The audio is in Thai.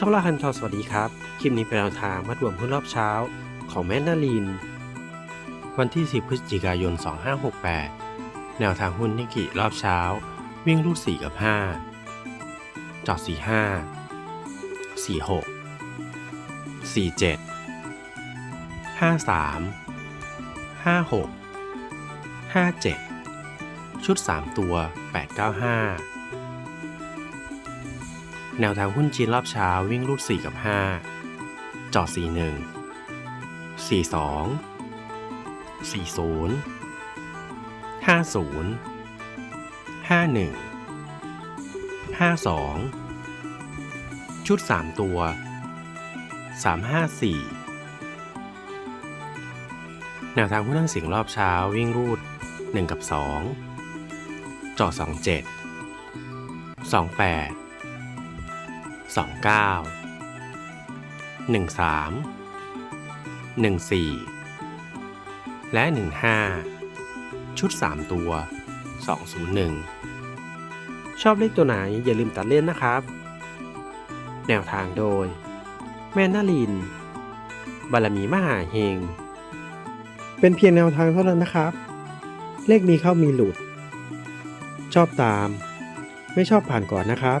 ช่องละคันทอสวัสดีครับ คลิปนี้เป็นแนวทางมัดรวมหุ้นรอบเช้า ของแม่นาลิน วันที่ 10 พฤศจิกายน 2568 แนวทางหุ้นนิกิรอบเช้า วิ่งรูด 4 กับ 5 จอด 45 46 47 53 56 57 ชุด 3 ตัว 895 แนวทางหุ้นจีนรอบเช้าวิ่งรูด 4 กับ 5 จอด 41 42 40 50 51 52 ชุด 3 ตัว 354 แนวทางหุ้นทั้งสียงรอบเช้าวิ่งรูด 1 กับ 2 จอด 27 28 สองเก้าหนึ่งสามหนึ่งสี่และหนึ่งห้าชุดสามตัวสองศูนย์หนึ่งชอบเลขตัวไหนอย่าลืมตัดเล่นนะครับ แนวทางโดย แม่นาลิน บารมีมหาเฮง เป็นเพียงแนวทางเท่านั้นนะครับ เลขมีเข้ามีหลุด ชอบตาม ไม่ชอบผ่านก่อนนะครับ